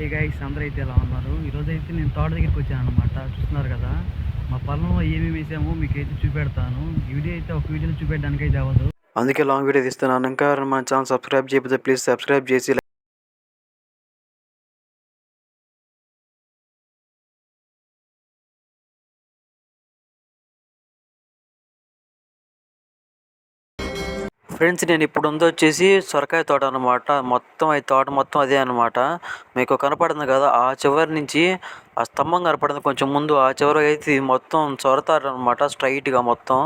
Hey guys అందరూ అయితే ఎలా ఉన్నారు? ఈరోజు అయితే నేను తోట దగ్గరికి వచ్చాను అనమాట చూస్తున్నారు కదా? మా పొలంలో ఏమేమి వేసామో మీకు అయితే చూపెడతాను. ఈ వీడియో అయితే ఒక వీడియోలో చూపెట్టడానికి అయితే అవ్వదు. అందుకే లాంగ్ వీడియో తీస్తున్నాను. ఇంకా మన ఛానల్ సబ్స్క్రైబ్ చేయకపోతే ప్లీజ్ సబ్స్క్రైబ్ చేసి ఫ్రెండ్స్ నేను ఇప్పుడు ఉంది వచ్చేసి సొరకాయ తోట అనమాట మొత్తం ఈ తోట మొత్తం అదే అనమాట మీకు కనపడుతుంది కదా ఆ చివరి నుంచి ఆ స్తంభం కనపడుతుంది కొంచెం ముందు ఆ చివరి అయితే మొత్తం సొరతారు అనమాట స్ట్రైట్గా మొత్తం.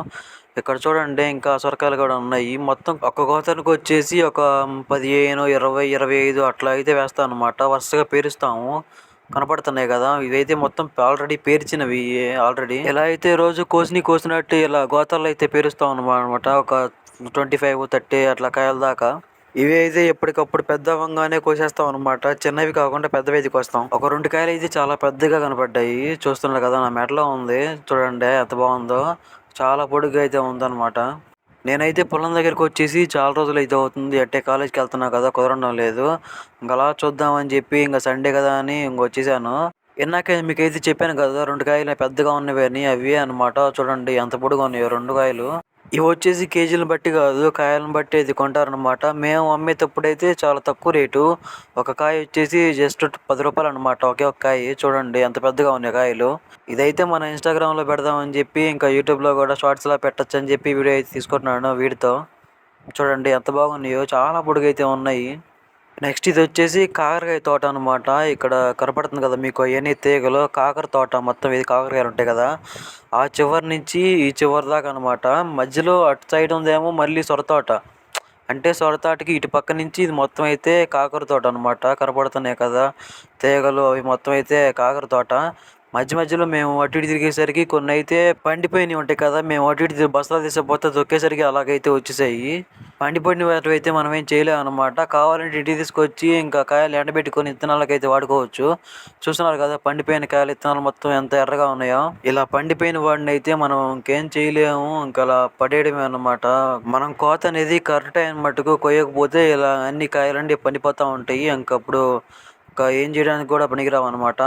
ఇక్కడ చూడండి ఇంకా సొరకాయలు కూడా ఉన్నాయి. మొత్తం ఒక గోతానికి వచ్చేసి ఒక పదిహేను ఇరవై ఇరవై ఐదు అట్లా అయితే వేస్తాం అనమాట వరుసగా పేరుస్తాము. కనపడుతున్నాయి కదా ఇవైతే మొత్తం ఆల్రెడీ పేర్చినవి ఆల్రెడీ ఎలా అయితే రోజు కోసిని కోసినట్టు ఇలా గోతాలు అయితే పేరుస్తాం అనమాట ఒక ట్వంటీ ఫైవ్ థర్టీ అట్లా కాయల దాకా. ఇవి అయితే ఎప్పటికప్పుడు పెద్ద అవ్వంగానే కోసేస్తాం అనమాట చిన్నవి కాకుండా పెద్దవి అయితే కోస్తాం ఒక రెండు కాయలు అయితే చాలా పెద్దగా కనపడ్డాయి. చూస్తున్నారు కదా నా మెడలో ఉంది. చూడండి ఎంత బాగుందో. చాలా పొడుగ్గా అయితే ఉందన్నమాట. నేనైతే పొలం దగ్గరికి వచ్చేసి చాలా రోజులు అయితే అవుతుంది. అట్టే కాలేజ్కి వెళ్తున్నా కదా కుదరడం లేదు. ఇంకా అలా చూద్దామని చెప్పి ఇంకా సండే కదా అని ఇంక వచ్చేసాను. ఇందాక మీకైతే చెప్పాను కదా రెండు కాయలు పెద్దగా ఉన్నవి అని అవి అనమాట చూడండి ఎంత పొడుగా ఉన్నాయో రెండు కాయలు. ఇవి వచ్చేసి కేజీలను బట్టి కాదు కాయలను బట్టి ఇది కొంటారనమాట మేము అమ్మేటప్పుడైతే చాలా తక్కువ రేటు. ఒక కాయ వచ్చేసి జస్ట్ పది రూపాయలు అనమాట ఒకే ఒక కాయ. చూడండి ఎంత పెద్దగా ఉన్నాయి కాయలు. ఇదైతే మన ఇన్స్టాగ్రామ్లో పెడదామని చెప్పి ఇంకా యూట్యూబ్లో కూడా షార్ట్స్లో పెట్టచ్చు అని చెప్పి వీడియో అయితే తీసుకుంటున్నాను వీడితో. చూడండి ఎంత బాగున్నాయో. చాలా పొడుగైతే ఉన్నాయి. నెక్స్ట్ ఇది వచ్చేసి కాకరకాయ తోట అనమాట ఇక్కడ కనపడుతుంది కదా మీకు అవన్నీ తీగలు కాకర తోట మొత్తం ఇది కాకరకాయలు ఉంటాయి కదా. ఆ చివరి నుంచి ఈ చివరి దాకా అనమాట మధ్యలో అటు సైడ్ ఉందేమో మళ్ళీ సొరతోట అంటే సొరతోటకి ఇటు పక్క నుంచి ఇది మొత్తం అయితే కాకర తోట అనమాట కనపడుతున్నాయి కదా తీగలు అవి మొత్తం అయితే కాకర తోట. మధ్య మధ్యలో మేము అటు ఇటు తిరిగేసరికి కొన్ని అయితే పండిపోయినవి ఉంటాయి కదా. మేము అటు ఇటు బస్తాలు తీసేపోతే తొక్కేసరికి అలాగైతే వచ్చేసాయి. పండిపోయిన వాటి అయితే మనం ఏం చేయలేము అనమాట కావాలంటే ఇంటికి తీసుకొచ్చి ఇంకా కాయలు ఎండబెట్టుకొని విత్తనాలకైతే వాడుకోవచ్చు. చూస్తున్నారు కదా పండిపోయిన కాయలు విత్తనాలు మొత్తం ఎంత ఎర్రగా ఉన్నాయో. ఇలా పండిపోయిన వాడిని అయితే మనం ఇంకేం చేయలేము. ఇంకా అలా పడేయడమే అనమాట మనం కోత అనేది కరెక్ట్ అయిన మట్టుకు కొయ్యకపోతే ఇలా అన్ని కాయలన్నీ పండిపోతూ ఉంటాయి. ఇంకప్పుడు ఇంకా ఏం చేయడానికి కూడా పనికిరావు అనమాట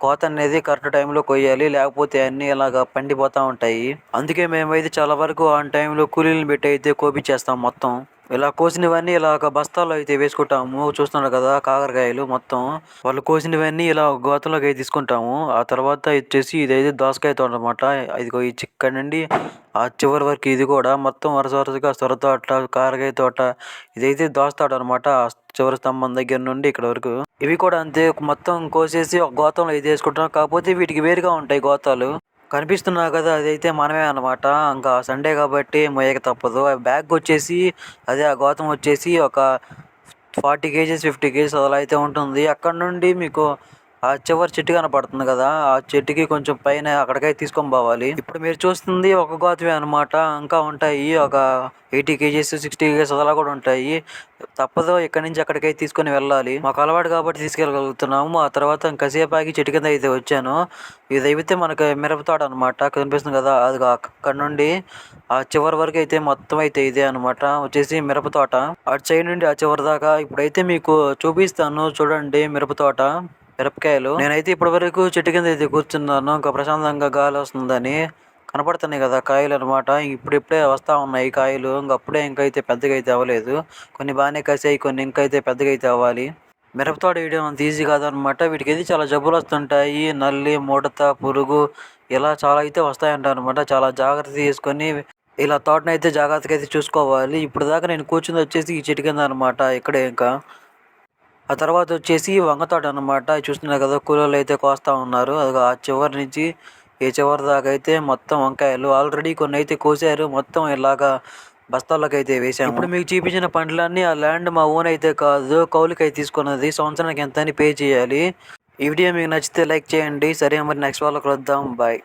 కోత అనేది కరెక్ట్ టైంలో కొయ్యాలి లేకపోతే అన్నీ ఇలాగ పండిపోతూ ఉంటాయి. అందుకే మేమైతే చాలా వరకు ఆన్ టైంలో కూలీలను పెట్టి అయితే కోపించేస్తాం మొత్తం. ఇలా కోసినవన్నీ ఇలా ఒక బస్తాలో అయితే వేసుకుంటాము. చూస్తున్నారు కదా కాకరకాయలు మొత్తం. వాళ్ళు కోసినవన్నీ ఇలా గోతంలోకి అయితే తీసుకుంటాము. ఆ తర్వాత వచ్చేసి ఇదైతే దోసకాయ తోట అనమాట ఇదిగో ఈ చిక్క నుండి ఆ చివరి వరకు ఇది కూడా మొత్తం వరుస వరుసగా సొర తోట కాకరకాయ తోట. ఇదైతే దోస తోట అనమాట చివరి స్తంభం దగ్గర నుండి ఇక్కడ వరకు. ఇవి కూడా అంతే. మొత్తం కోసేసి ఒక గోతంలో ఇది వేసుకుంటాం. కాకపోతే వీటికి వేరుగా ఉంటాయి గోతాలు. కనిపిస్తున్నా కదా అదైతే మనమే అనమాట ఇంకా సండే కాబట్టి మొయ్యక తప్పదు. ఆ బ్యాగ్ వచ్చేసి అదే ఆ గోతం వచ్చేసి ఒక ఫార్టీ కేజీస్ ఫిఫ్టీ కేజీస్ అలా అయితే ఉంటుంది. అక్కడ నుండి మీకు ఆ చివరి చెట్టు కనపడుతుంది కదా ఆ చెట్టుకి కొంచెం పైన అక్కడికై తీసుకొని పోవాలి. ఇప్పుడు మీరు చూస్తుంది ఒక గోతమే అనమాట ఇంకా ఉంటాయి ఒక ఎయిటీ కేజీస్ సిక్స్టీ కేజీస్ అలా కూడా ఉంటాయి. తప్పదు ఇక్కడ నుంచి అక్కడికై తీసుకొని వెళ్ళాలి. మాకు అలవాటు కాబట్టి తీసుకెళ్ళగలుగుతున్నాము. ఆ తర్వాత ఇంకాసేపు ఆగి చెట్టు కింద అయితే వచ్చాను. ఇది అయితే మనకు మిరపతోట అనమాట కనిపిస్తుంది కదా అది అక్కడ నుండి ఆ చివరి వరకు అయితే మొత్తం అయితే ఇదే అనమాట వచ్చేసి మిరపతోట. అటు సైడ్ నుండి ఆ చివరి దాకా ఇప్పుడైతే మీకు చూపిస్తాను. చూడండి మిరపతోట. మిరపకాయలు. నేనైతే ఇప్పటి వరకు చెట్టు కింద అయితే కూర్చున్నాను. ఇంకా ప్రశాంతంగా గాలి వస్తుందని కనపడుతున్నాయి కదా కాయలు అనమాట ఇప్పుడిప్పుడే వస్తూ ఉన్నాయి కాయలు. ఇంక అప్పుడే ఇంకైతే పెద్దగా అయితే అవ్వలేదు. కొన్ని బాగానే కాసాయి కొన్ని ఇంకైతే పెద్దగా అయితే అవ్వాలి. మిరపతోట వేయడం అంత ఈజీ కాదనమాట వీటికి అయితే చాలా జబ్బులు వస్తుంటాయి. నల్లి ముడత పురుగు ఇలా చాలా అయితే వస్తాయంట అనమాట చాలా జాగ్రత్త తీసుకొని ఇలా తోటనైతే జాగ్రత్తగా అయితే చూసుకోవాలి. ఇప్పుడు దాకా నేను కూర్చుని వచ్చేసి ఈ చెట్టు కింద అనమాట ఇక్కడే ఇంకా. ఆ తర్వాత వచ్చేసి వంగతోట అనమాట చూస్తున్నారు కదా కూలీలు అయితే కోస్తూ ఉన్నారు. అది ఆ చివరి నుంచి ఈ చివరి దాకా అయితే మొత్తం వంకాయలు ఆల్రెడీ కొన్ని అయితే కోసారు. మొత్తం ఇలాగా బస్తాల్లోకి అయితే వేసాము. ఇప్పుడు మీకు చూపించిన పంటలన్నీ ఆ ల్యాండ్ మా ఓన్ అయితే కాదు కౌలుకి తీసుకున్నది. సంవత్సరానికి ఎంత అని పే చేయాలి. ఈ వీడియో మీకు నచ్చితే లైక్ చేయండి. సరే మరి నెక్స్ట్ వాళ్ళకి వద్దాం బాయ్